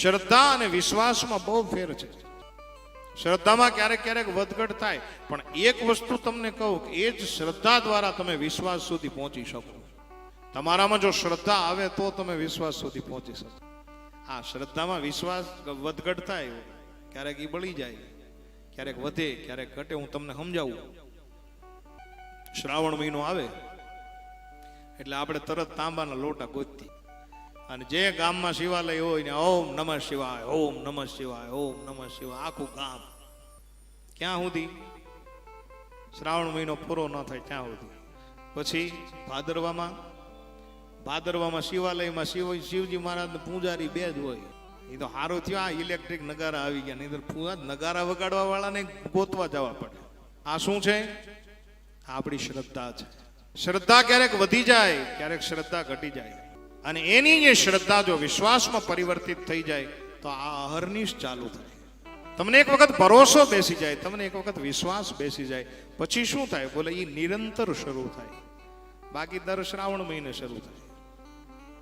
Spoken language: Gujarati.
શ્રદ્ધા અને વિશ્વાસમાં બહુ ફેર છે. શ્રદ્ધામાં ક્યારેક ક્યારેક વધઘટ થાય, પણ એક વસ્તુ તમને કહું કે એ જ શ્રદ્ધા દ્વારા તમે વિશ્વાસ સુધી પહોંચી શકો. તમારામાં જો શ્રદ્ધા આવે તો તમે વિશ્વાસ સુધી પહોંચી શકો. હા શ્રદ્ધામાં વિશ્વાસ વધઘટ થાય, ક્યારેક એ બળી જાય, ક્યારેક વધે, ક્યારેક ઘટે, હું તમને સમજાવું. શ્રાવણ મહિનો આવે, એટલે આપણે તરત તાંબાના લોટા ગોતતી અને જે ગામમાં શિવાલય હોય ને ઓમ નમઃ શિવાય, ઓમ નમઃ શિવાય, ઓમ નમઃ શિવાય, આખું ગામ. ક્યાં સુધી? શ્રાવણ મહિનો પૂરો ન થાય ત્યાં સુધી. પછી ભાદરવામાં ભાદરવામાં શિવાલયમાં શિવ, શિવજી મહારાજ પૂજારી બે જ હોય. એ તો સારું થયો, આ ઇલેક્ટ્રિક નગારા આવી ગયા. નહીં પૂરા નગારા વગાડવા વાળાને ગોતવા જવા પડે. આ શું છે? આ આપણી શ્રદ્ધા છે. શ્રદ્ધા ક્યારેક વધી જાય, ક્યારેક શ્રદ્ધા ઘટી જાય. અને એની જે શ્રદ્ધા જો વિશ્વાસમાં પરિવર્તિત થઈ જાય, તો આ અહર્નિશ ચાલુ થાય. તમને એક વખત ભરોસો બેસી જાય, તમને એક વખત વિશ્વાસ બેસી જાય. પછી શું થાય? બોલે એ નિરંતર શરૂ થાય. બાકી દર શ્રાવણ મહિને શરૂ થાય.